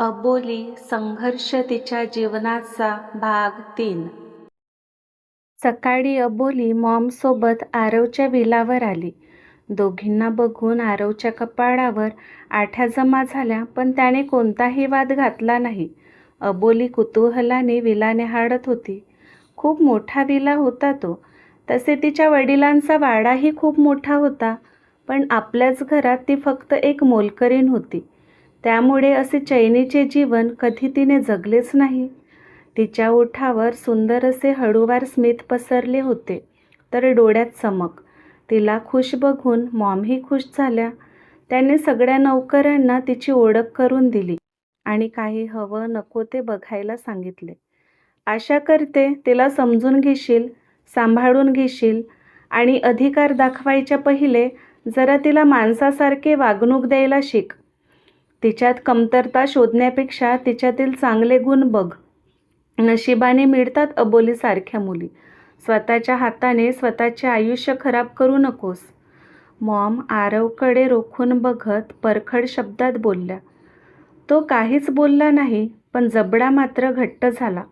अबोली संघर्ष तिच्या जीवनाचा भाग तीन सकाळी अबोली मॉमसोबत आरवच्या विलावर आली. दोघींना बघून आरवच्या कपाळावर आठ्या जमा झाल्या पण त्याने कोणताही वाद घातला नाही. अबोली कुतूहलाने विला न्याहाळत होती. खूप मोठा विला होता तो. तसे तिच्या वडिलांचा वाडाही खूप मोठा होता. पण आपल्याच घरात ती फक्त एक मोलकरीण होती. त्यामुळे असे चैनीचे जीवन कधी तिने जगलेच नाही. तिच्या ओठावर सुंदर असे हळूवार स्मित पसरले होते तर डोळ्यात चमक. तिला खुश बघून मॉमही खुश झाल्या. त्याने सगळ्या नौकऱ्यांना तिची ओळख करून दिली आणि काही हवं नको ते बघायला सांगितले. आशा करते तिला समजून घेशील, सांभाळून घेशील आणि अधिकार दाखवायच्या पहिले जरा तिला माणसासारखे वागणूक द्यायला शिक. तिच्यात कमतरता शोधण्यापेक्षा तिच्यातील चांगले गुण बघ. नशिबाने मिळतात अबोलीसारख्या मुली. स्वतःच्या हाताने स्वतःचे आयुष्य खराब करू नकोस. मॉम आरवकडे रोखून बघत परखड शब्दात बोलल्या. तो काहीच बोलला नाही पण जबडा मात्र घट्ट झाला.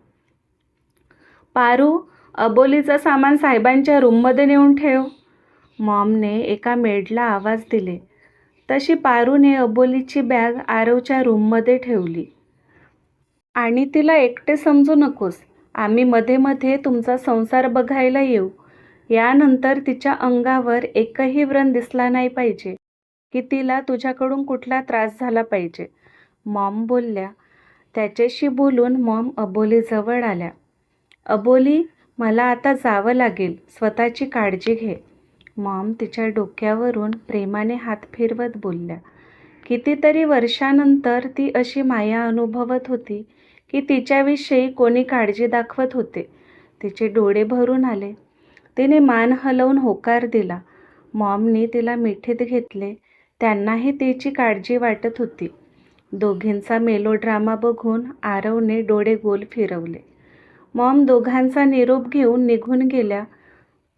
पारू, अबोलीचं सामान साहेबांच्या रूममध्ये नेऊन ठेव. मॉमने एका मेडला आवाज दिले. तशी पारूने अबोलीची बॅग आरवच्या रूममध्ये ठेवली. आणि तिला एकटे समजू नकोस. आम्ही मध्ये मध्ये तुमचा संसार बघायला येऊ. यानंतर तिच्या अंगावर एकही व्रण दिसला नाही पाहिजे की तिला तुझ्याकडून कुठला त्रास झाला पाहिजे. मॉम बोलल्या. त्याच्याशी बोलून मॉम अबोलीजवळ आल्या. अबोली, मला आता जावं लागेल. स्वतःची काळजी घे. मॉम तिच्या डोक्यावरून प्रेमाने हात फिरवत बोलल्या. कितीतरी वर्षानंतर ती अशी माया अनुभवत होती की तिच्याविषयी कोणी काळजी दाखवत होते. तिचे डोळे भरून आले. तिने मान हलवून होकार दिला. मॉमनी तिला मिठीत घेतले. त्यांनाही तिची काळजी वाटत होती. दोघींचा मेलोड्रामा बघून आरवने डोळे गोल फिरवले. मॉम दोघांचा निरोप घेऊन निघून गेल्या.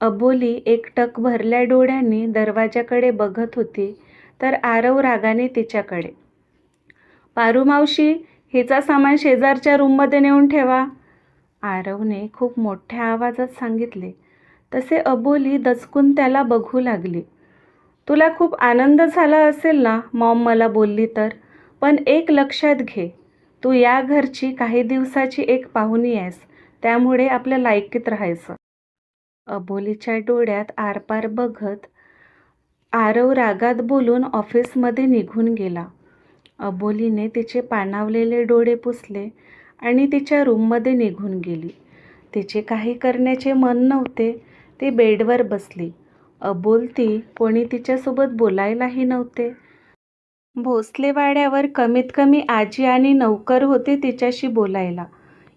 अबोली एकटक भरल्या डोळ्यांनी दरवाजाकडे बघत होती तर आरव रागाने तिच्याकडे. पारुमावशी हिचा सामान शेजारच्या रूममध्ये नेऊन ठेवा. आरवने खूप मोठ्या आवाजात सांगितले. तसे अबोली दचकून त्याला बघू लागली. तुला खूप आनंद झाला असेल ना मॉम मला बोलली तर. पण एक लक्षात घे. तू या घरची काही दिवसाची एक पाहुणी आहेस. त्यामुळे आपल्या लायकीत राहायचं. अबोलीच्या डोळ्यात आरपार बघत आरव रागात बोलून ऑफिसमध्ये निघून गेला. अबोलीने तिचे पाणावलेले डोळे पुसले आणि तिच्या रूममध्ये निघून गेली. तिचे काही करण्याचे मन नव्हते. ती बेडवर बसली. अबोलती कोणी तिच्यासोबत बोलायलाही नव्हते. भोसलेवाड्यावर कमीत कमी आजी आणि नौकर होते तिच्याशी बोलायला.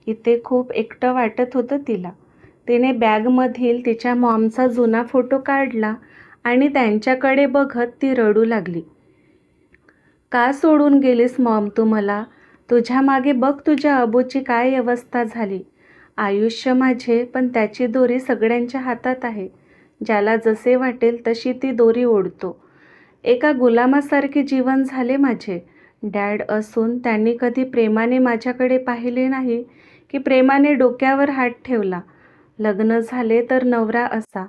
इथे खूप एकटं वाटत होतं तिला. तिने बॅगमधील तिच्या मॉमचा जुना फोटो काढला आणि त्यांच्याकडे बघत ती रडू लागली. का सोडून गेलीस मॉम तू मला? तुझ्या मागे बघ तुझ्या अबूची काय अवस्था झाली. आयुष्य माझे पण त्याची दोरी सगळ्यांच्या हातात आहे. ज्याला जसे वाटेल तशी ती दोरी ओढतो. एका गुलामासारखे जीवन झाले माझे. डॅड असून त्यांनी कधी प्रेमाने माझ्याकडे पाहिले नाही की प्रेमाने डोक्यावर हात ठेवला. लग्न झाले तर नवरा असा.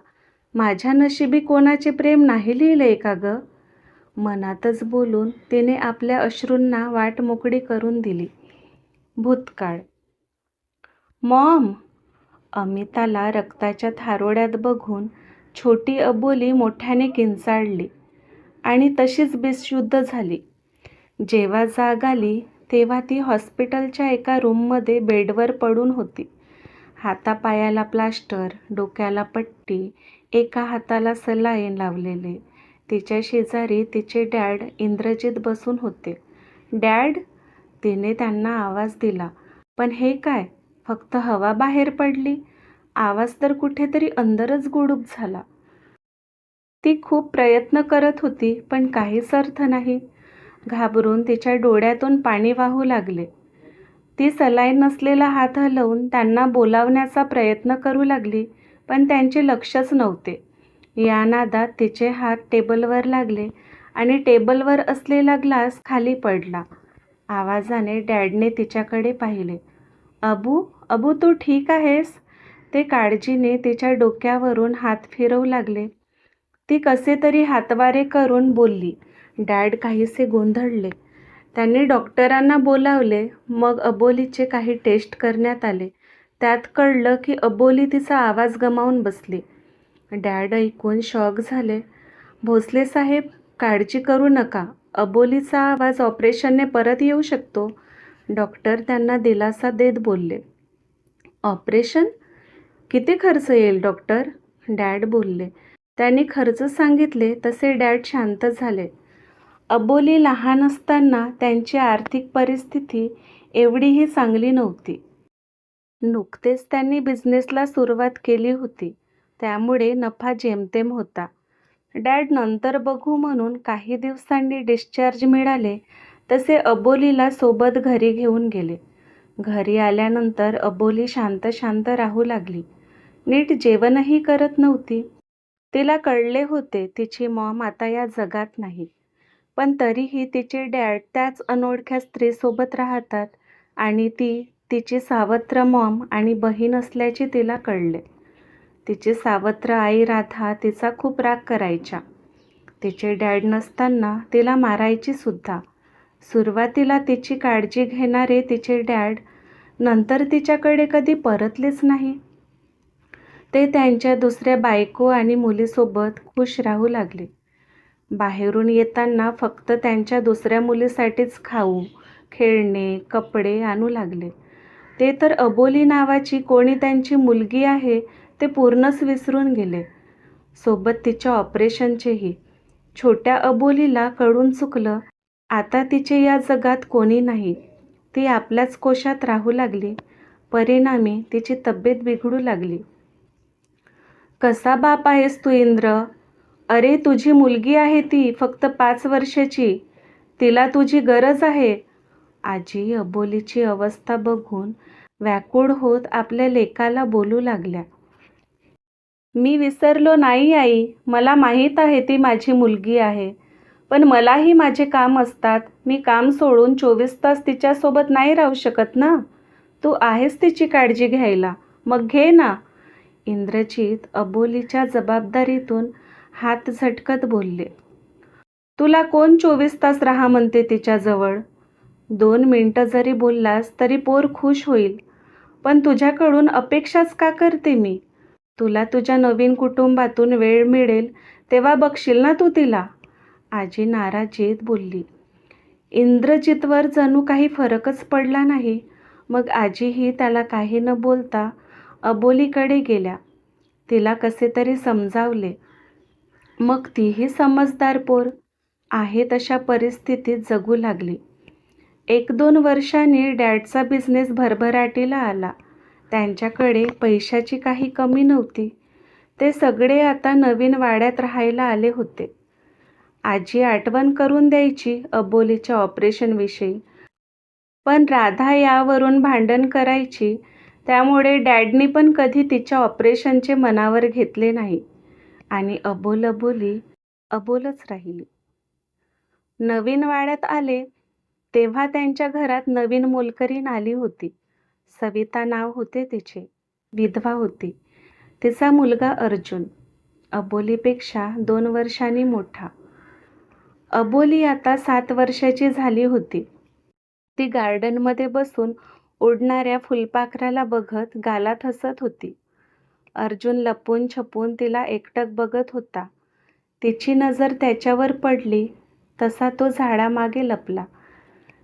माझ्या नशिबी कोणाचे प्रेम नाही लिहिले का गं? मनातच बोलून तिने आपल्या अश्रूंना वाट मोकळी करून दिली. भूतकाळ. मॉम! अमिताला रक्ताच्या थारोळ्यात बघून छोटी अबोली मोठ्याने किंचाळली आणि तशीच बेशुद्ध झाली. जेव्हा जाग आली तेव्हा ती हॉस्पिटलच्या एका रूममध्ये बेडवर पडून होती. हातापायाला प्लास्टर, डोक्याला पट्टी, एका हाताला सलाईन लावलेले. तिच्या शेजारी तिचे डॅड इंद्रजित बसून होते. डॅड? तिने त्यांना आवाज दिला. पण हे काय? फक्त हवा बाहेर पडली. आवाज तर कुठेतरी अंदरच गुडूप झाला. ती खूप प्रयत्न करत होती पण काहीच अर्थ नाही. घाबरून तिच्या डोळ्यातून पाणी वाहू लागले. ती सलाईन नसलेला हात हलवून त्यांना बोलावण्याचा प्रयत्न करू लागली पण त्यांचे लक्षच नव्हते. या नादात तिचे हात टेबलवर लागले आणि टेबलवर असलेला ग्लास खाली पडला. आवाजाने डॅडने तिच्याकडे पाहिले. अबू अबू तू ठीक आहेस? ते काळजीने तिच्या डोक्यावरून हात फिरवू लागले. ती कसे तरी हातवारे करून बोलली. डॅड काहीसे गोंधळले. त्यांनी डॉक्टरांना बोलावले. मग अबोलीचे काही टेस्ट करण्यात आले. त्यात कळलं की अबोली तिचा आवाज गमावून बसली. डॅड ऐकून शॉक झाले. भोसले साहेब काळजी करू नका. अबोलीचा आवाज ऑपरेशनने परत येऊ शकतो. डॉक्टर त्यांना दिलासा देत बोलले. ऑपरेशन? किती खर्च येईल डॉक्टर? डॅड बोलले. त्यांनी खर्च सांगितले तसे डॅड शांत झाले. अबोली लहान असताना त्यांची आर्थिक परिस्थिती एवढीही चांगली नव्हती. नुकतेच त्यांनी बिझनेसला सुरुवात केली होती. त्यामुळे नफा जेमतेम होता. डॅड नंतर बघू म्हणून काही दिवसांनी डिस्चार्ज मिळाले तसे अबोलीला सोबत घरी घेऊन गेले. घरी आल्यानंतर अबोली शांत शांत राहू लागली. नीट जेवणही करत नव्हती. तिला कळले होते तिची मॉम आता या जगात नाही. पण तरीही तिचे डॅड त्याच अनोळख्या स्त्रीसोबत राहतात आणि ती तिची सावत्र मॉम आणि बहीण असल्याचे तिला कळले. तिची सावत्र आई राधा तिचा खूप राग करायच्या. तिचे डॅड नसताना तिला मारायची सुद्धा. सुरुवातीला तिची काळजी घेणारे तिचे डॅड नंतर तिच्याकडे कधी परतलेच नाही. ते त्यांच्या दुसऱ्या बायको आणि मुलीसोबत खुश राहू लागले. बाहेरून येताना फक्त त्यांच्या दुसऱ्या मुलीसाठीच खाऊ खेळणे कपडे आणू लागले. ते तर अबोली नावाची कोणी त्यांची मुलगी आहे ते पूर्णच विसरून गेले. सोबत तिच्या ऑपरेशनचेही. छोट्या अबोलीला कळून चुकलं आता तिचे या जगात कोणी नाही. ती आपल्याच कोशात राहू लागली. परिणामी तिची तब्येत बिघडू लागली. कसा बाप आहेस तू इंद्र? अरे तुझी मुलगी आहे ती फक्त पाच वर्षाची. तिला तुझी गरज आहे. आजी अबोलीची अवस्था बघून व्याकुळ होत आपल्या लेकाला बोलू लागल्या. मी विसरलो नाही आई. मला माहीत आहे ती माझी मुलगी आहे. पण मलाही माझे काम असतात. मी काम सोडून चोवीस तास तिच्यासोबत नाही राहू शकत ना? तू आहेस तिची काळजी घ्यायला. मग घे ना. इंद्रजित अबोलीच्या जबाबदारीतून हात झटकत बोलले. तुला कोण चोवीस तास राहा म्हणते तिच्याजवळ दोन मिनटं जरी बोललास तरी पोर खुश होईल. पण तुझ्याकडून अपेक्षाच का करते मी? तुला तुझ्या नवीन कुटुंबातून वेळ मिळेल तेव्हा बघशील ना तू तिला? आजी नाराजीत बोलली. इंद्रजितवर जणू काही फरकच पडला नाही. मग आजीही त्याला काही न बोलता अबोलीकडे गेल्या. तिला कसे तरी समजावले. मग तीही समजदार पोर आहे तशा परिस्थितीत जगू लागली. एक दोन वर्षांनी डॅडचा बिझनेस भरभराटीला आला. त्यांच्याकडे पैशाची काही कमी नव्हती. ते सगळे आता नवीन वाड्यात राहायला आले होते. आजी आठवण करून द्यायची अबोलीच्या ऑपरेशनविषयी पण राधा यावरून भांडण करायची त्यामुळे डॅडनी पण कधी तिच्या ऑपरेशनचे मनावर घेतले नाही. आणि अबोल अबोली अबोलच राहिली. नवीन वाड्यात आले तेव्हा त्यांच्या घरात नवीन मोलकरीण आली होती. सविता नाव होते तिचे विधवा होती. तिचा मुलगा अर्जुन अबोलीपेक्षा दोन वर्षांनी मोठा. अबोली आता सात वर्षाची झाली होती. ती गार्डनमध्ये बसून उडणाऱ्या फुलपाखराला बघत गालात हसत होती. अर्जुन लपून छपून तिला एकटक बघत होता. तिची नजर त्याच्यावर पडली तसा तो झाडामागे लपला.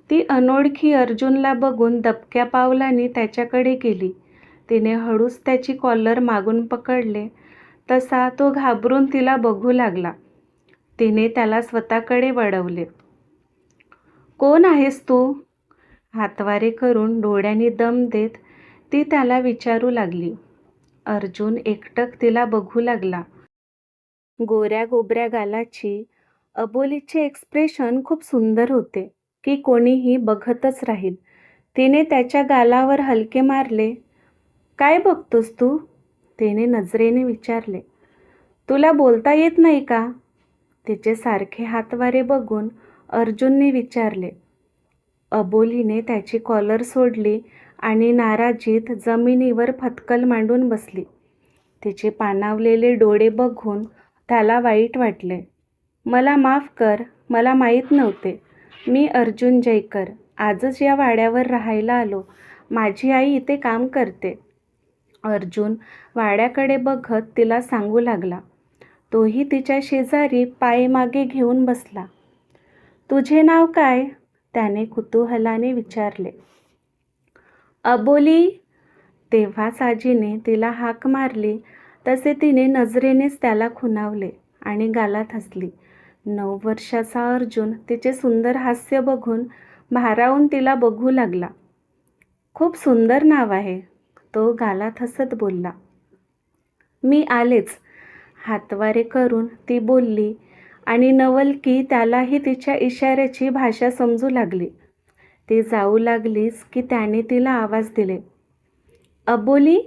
ती अनोळखी अर्जुनला बघून दबक्या पावलांनी त्याच्याकडे गेली. तिने हळूच त्याची कॉलर मागून पकडले तसा तो घाबरून तिला बघू लागला. तिने त्याला स्वतःकडे वळवले. कोण आहेस तू? हातवारे करून डोळ्यांनी दम देत ती त्याला विचारू लागली. अर्जुन एकटक तिला बघू लागला. गोऱ्या गोबऱ्या गालाची अबोलीचे एक्सप्रेशन खूप सुंदर होते की कोणीही बघतच राहील. तिने त्याच्या गालावर हलके मारले काय बघतोस तू? तिने नजरेने विचारले तुला बोलता येत नाही का? तिचे सारखे हातवारे बघून अर्जुनने विचारले. अबोलीने त्याची कॉलर सोडली आणि नाराजीत जमिनीवर फतकल मांडून बसली. तिचे पाणावलेले डोळे बघून त्याला वाईट वाटले. मला माफ कर मला माहीत नव्हते. मी अर्जुन जयकर. आजच या वाड्यावर राहायला आलो. माझी आई इथे काम करते. अर्जुन वाड्याकडे बघत तिला सांगू लागला. तोही तिच्या शेजारी पाय मागे घेऊन बसला. तुझे नाव काय? त्याने कुतूहलाने विचारले. अबोली. तेव्हा साजीने तिला हाक मारली. तसे तिने नजरेनेच त्याला खुणावले आणि गालात हसली. नऊ वर्षाचा अर्जुन तिचे सुंदर हास्य बघून भारावून तिला बघू लागला. खूप सुंदर नाव आहे. तो गालात हसत बोलला. मी आलेच. हातवारे करून ती बोलली आणि नवलकी त्यालाही तिच्या इशाऱ्याची भाषा समजू लागली. ती जाऊ लागलीच की त्याने तिला आवाज दिले. अबोली?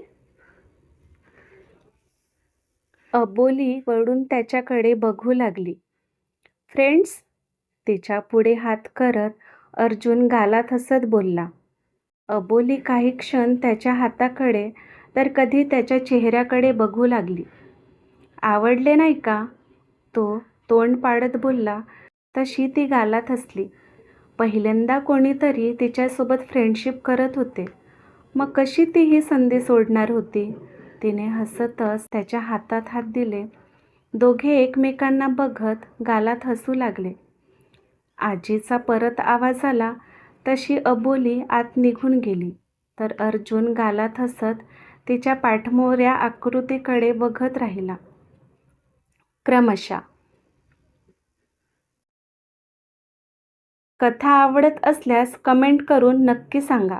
अबोली वळून त्याच्याकडे बघू लागली. फ्रेंड्स तिच्या पुढे हात करत अर्जुन गालात हसत बोलला. अबोली काही क्षण त्याच्या हाताकडे तर कधी त्याच्या चेहऱ्याकडे बघू लागली. आवडले नाही का? तो तोंड पाडत बोलला. तशी ती गालात हसली. पहिल्यांदा कोणीतरी तिच्यासोबत फ्रेंडशिप करत होते. मग कशी ती ही संधी सोडणार होती? तिने हसतच त्याच्या हातात हात दिले. दोघे एकमेकांना बघत गालात हसू लागले. आजीचा परत आवाज आला तशी अबोली आत निघून गेली. तर अर्जुन गालात हसत तिच्या पाठमोऱ्या आकृतीकडे बघत राहिला. क्रमशः कथा आवडत असल्यास कमेंट करून नक्की सांगा.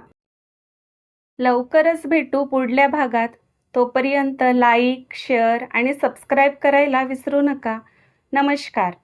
लवकरच भेटू पुढल्या भागात. तोपर्यंत लाईक शेअर आणि सबस्क्राईब करायला विसरू नका. नमस्कार.